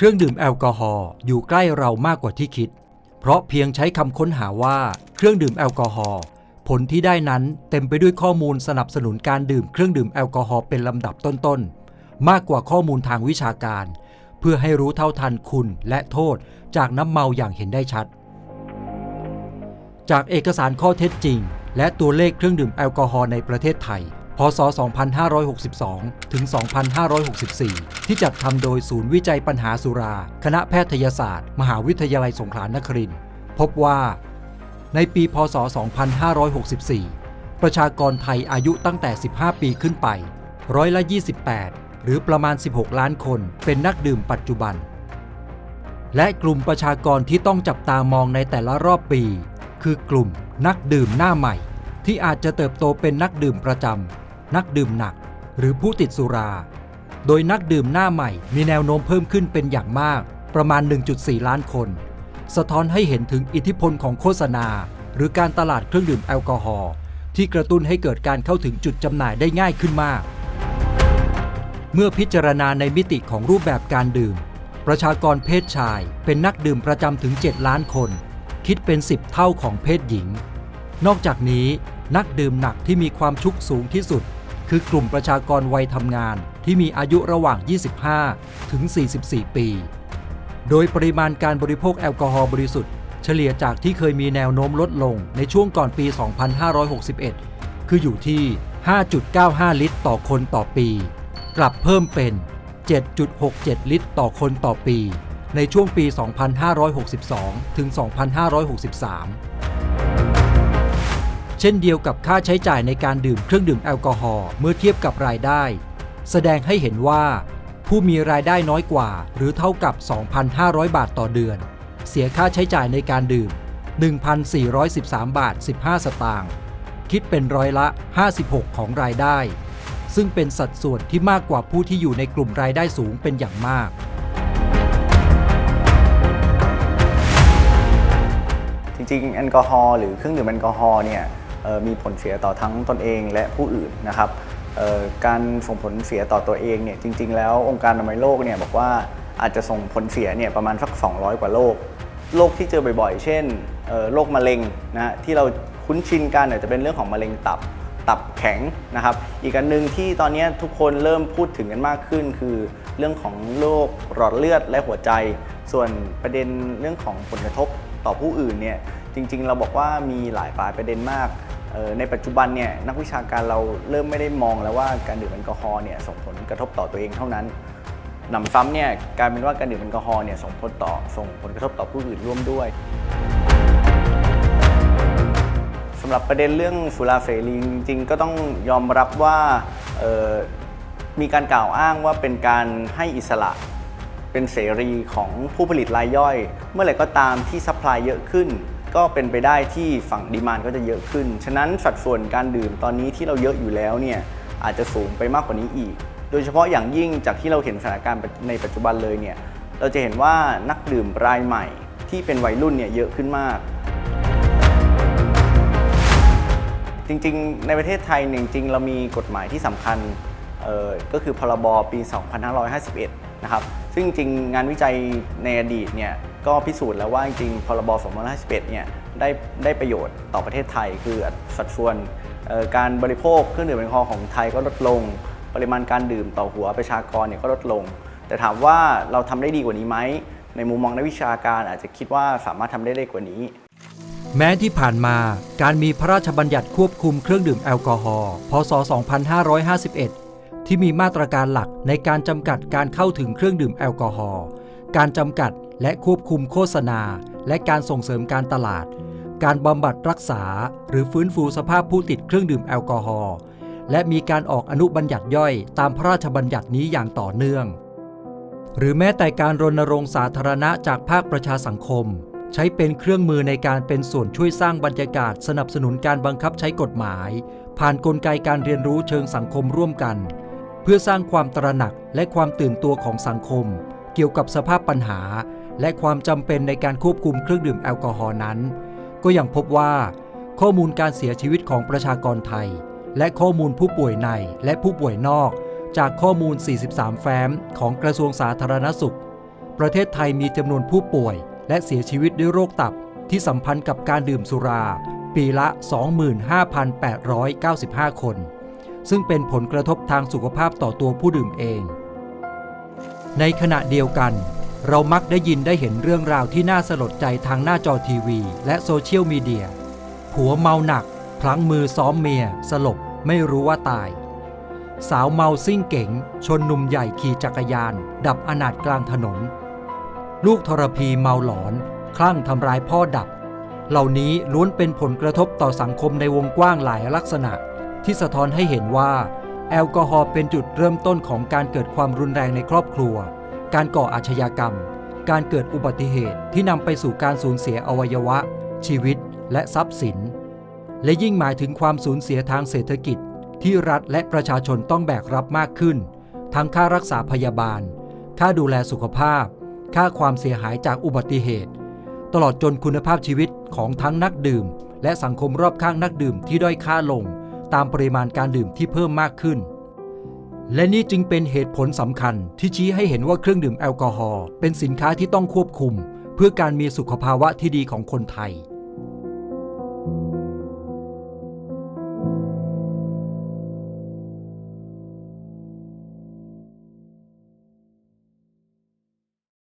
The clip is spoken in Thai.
เครื่องดื่มแอลกอฮอล์อยู่ใกล้เรามากกว่าที่คิด เพราะเพียงใช้คำค้นหาว่าเครื่องดื่มแอลกอฮอล์ผลที่ได้นั้นเต็มไปด้วยข้อมูลสนับสนุนการดื่มเครื่องดื่มแอลกอฮอล์เป็นลำดับต้นๆ มากกว่าข้อมูลทางวิชาการ เพื่อให้รู้เท่าทันคุณและโทษจากน้ำเมาอย่างเห็นได้ชัด จากเอกสารข้อเท็จจริง และตัวเลขเครื่องดื่มแอลกอฮอล์ในประเทศไทย พศ 2562 ถึง 2564 ที่จัดทำโดยศูนย์วิจัยปัญหาสุรา คณะแพทยศาสตร์ มหาวิทยาลัยสงขลานครินทร์พบว่า ในปี พศ 2564 ประชากรไทยอายุตั้งแต่ 15 ปีขึ้นไป ร้อยละ 28 หรือประมาณ 16 ล้านคนเป็นนักดื่มปัจจุบัน และกลุ่มประชากรที่ต้องจับตามองในแต่ละรอบปี คือกลุ่มนักดื่มหน้าใหม่ที่อาจจะเติบโตเป็นนักดื่มประจำ นักดื่มหนัก หรือผู้ติดสุรา โดยนักดื่มหน้าใหม่มีแนวโน้มเพิ่มขึ้นเป็นอย่างมาก ประมาณ 1.4 ล้านคน สะท้อนให้เห็นถึงอิทธิพลของโฆษณา หรือการตลาดเครื่องดื่มแอลกอฮอล์ที่กระตุ้นให้เกิดการเข้าถึงจุดจำหน่ายได้ง่ายขึ้นมาก เมื่อพิจารณาในมิติของรูปแบบการดื่ม ประชากรเพศชายเป็นนักดื่มประจำถึง 7 ล้านคน คิดเป็น 10 เท่าของเพศหญิง นอกจากนี้นักดื่มหนักที่มีความชุกสูงที่สุด คือกลุ่มประชากรวัยทำงานที่มีอายุระหว่าง 25 ถึง 44 ปี โดยปริมาณการบริโภคแอลกอฮอล์บริสุทธิ์เฉลี่ยจากที่เคยมีแนวโน้มลดลงในช่วงก่อนปี 2561 คืออยู่ที่ 5.95 ลิตรต่อคนต่อปี กลับเพิ่มเป็น 7.67 ลิตรต่อคนต่อปี ในช่วงปี 2562 ถึง 2563 เช่นเดียวกับค่าใช้จ่ายในการดื่มเครื่องดื่มแอลกอฮอล์เมื่อเทียบกับรายได้ แสดงให้เห็นว่า ผู้มีรายได้น้อยกว่า หรือเท่ากับ 2,500 บาทต่อเดือน เสียค่าใช้จ่ายในการดื่ม 1,413 บาท 15 สตางค์คิดเป็นร้อยละ 56 ของรายได้ ซึ่งเป็นสัดส่วนที่มากกว่าผู้ที่อยู่ในกลุ่มรายได้สูงเป็นอย่างมาก จริงๆแอลกอฮอล์หรือเครื่องดื่มแอลกอฮอล์เนี่ย มีผลเสียต่อทั้งตนเองและผู้อื่นนะครับการส่งผลเสียต่อตัวเองเนี่ยจริง ๆ แล้วองค์การอนามัยโลกเนี่ยบอกว่าอาจจะส่งผลเสียเนี่ยประมาณสัก 200 กว่าโรคโรคที่เจอบ่อยๆ เช่นโรคมะเร็งนะฮะที่เราคุ้นชินกันเนี่ยจะเป็นเรื่องของมะเร็งตับตับแข็งนะครับ อีกอันหนึ่งที่ตอนนี้ทุกคนเริ่มพูดถึงกันมากขึ้น คือเรื่องของโรคหลอดเลือดและหัวใจ ส่วนประเด็นเรื่องของผลกระทบต่อผู้อื่นเนี่ยจริง ๆ เราบอกว่ามีหลายปลายประเด็นมาก ในปัจจุบันเนี่ยนักวิชาการเราเริ่มไม่ได้มองแล้วว่าการดื่มแอลกอฮอล์เนี่ยส่งผลกระทบต่อตัวเองเท่านั้นหนำซ้ำเนี่ยกลายเป็นว่าการดื่มแอลกอฮอล์เนี่ยส่งผลต่อส่งผลกระทบต่อผู้อื่นร่วมด้วยสำหรับประเด็นเรื่องสุราเสรีจริงๆก็ต้องยอมรับว่ามีการกล่าวอ้างว่าเป็นการให้อิสระเป็นเสรีของผู้ผลิตรายย่อย เมื่อไหร่ก็ตามที่ซัพพลายเยอะขึ้น ก็เป็นไปได้ที่ฝั่งดีมานก็จะเยอะขึ้น ฉะนั้นสัดส่วนการดื่มตอนนี้ที่เราเยอะอยู่แล้วเนี่ยอาจจะสูงไปมากกว่านี้อีก โดยเฉพาะอย่างยิ่งจากที่เราเห็นสถานการณ์ในปัจจุบันเลยเนี่ยเราจะเห็นว่านักดื่มรายใหม่ที่เป็นวัยรุ่นเนี่ยเยอะขึ้นมาก จริงๆ ในประเทศไทยจริงๆ เรามีกฎหมายที่สำคัญเออก็คือพรบปี 2551 นะครับ ซึ่งจริงงานวิจัยในอดีตเนี่ย ก็พิสูจน์แล้วว่าจริงๆพรบ2551เนี่ยได้ได้ประโยชน์ต่อประเทศไทย คือสัดส่วนการบริโภคเครื่องดื่มแอลกอฮอล์ของไทยก็ลดลง ปริมาณการดื่มต่อหัวประชากรเนี่ยก็ลดลง แต่ถามว่าเราทำได้ดีกว่านี้ไหมในมุมมองนักวิชาการอาจจะคิดว่าสามารถทำได้ได้กว่านี้ แม้ที่ผ่านมาการมีพระราชบัญญัติควบคุมเครื่องดื่มแอลกอฮอล์พศ 2551 ที่มีมาตรการหลักในการจำกัดการเข้าถึงเครื่องดื่มแอลกอฮอล์ การจำกัดและควบคุมโฆษณา และการส่งเสริมการตลาด การบำบัดรักษา หรือฟื้นฟูสภาพผู้ติดเครื่องดื่มแอลกอฮอล์และมีการออกอนุบัญญัติย่อยตามพระราชบัญญัตินี้อย่างต่อเนื่อง หรือแม้แต่การรณรงค์สาธารณะจากภาคประชาสังคม ใช้เป็นเครื่องมือในการเป็นส่วนช่วยสร้างบรรยากาศ สนับสนุนการบังคับใช้กฎหมาย ผ่านนกลไกการเรียนรู้เชิงสังคมร่วมกัน เพื่อสร้างความตระหนักและความตื่นตัวของสังคม เกี่ยวกับสภาพปัญหา และความจำเป็นในการควบคุมเครื่องดื่มแอลกอฮอล์นั้น ก็ยังพบว่า ข้อมูลการเสียชีวิตของประชากรไทย และข้อมูลผู้ป่วยในและผู้ป่วยนอก จากข้อมูล 43 แฟ้มของกระทรวงสาธารณสุข ประเทศไทยมีจำนวนผู้ป่วย และเสียชีวิตด้วยโรคตับที่สัมพันธ์กับการดื่มสุราปีละ 25,895 คน ซึ่งเป็นผลกระทบทางสุขภาพต่อตัวผู้ดื่มเอง ในขณะเดียวกัน เรามักได้ยินได้เห็นเรื่องราวที่น่าสลดใจทางหน้าจอทีวี และโซเชียลมีเดีย ผัวเมาหนัก พลั้งมือซ้อมเมีย สลบไม่รู้ว่าตาย สาวเมาซิ่งเก๋ง ชนหนุ่มใหญ่ขี่จักรยาน ดับอนาถกลางถนน ลูกทรพีเมาหลอน คลั่งทำร้ายพ่อดับ เหล่านี้ล้วนเป็นผลกระทบต่อสังคมในวงกว้างหลายลักษณะ ที่สะท้อนให้เห็นว่า แอลกอฮอล์เป็นจุดเริ่มต้นของการเกิดความรุนแรงในครอบครัว การก่ออาชญากรรม การเกิดอุบัติเหตุที่นำไปสู่การสูญเสียอวัยวะ ชีวิต และทรัพย์สิน และยิ่งหมายถึงความสูญเสียทางเศรษฐกิจ ที่รัฐและประชาชนต้องแบกรับมากขึ้น ทั้งค่ารักษาพยาบาล ค่าดูแลสุขภาพ ค่าความเสียหายจากอุบัติเหตุ ตลอดจนคุณภาพชีวิตของทั้งนักดื่ม และสังคมรอบข้างนักดื่มที่ด้อยค่าลง ตามปริมาณการดื่มที่เพิ่มมากขึ้น และนี่จึงเป็นเหตุผลสำคัญที่ชี้ให้เห็นว่าเครื่องดื่มแอลกอฮอล์เป็นสินค้าที่ต้องควบคุม เพื่อการมีสุขภาวะที่ดีของคนไทย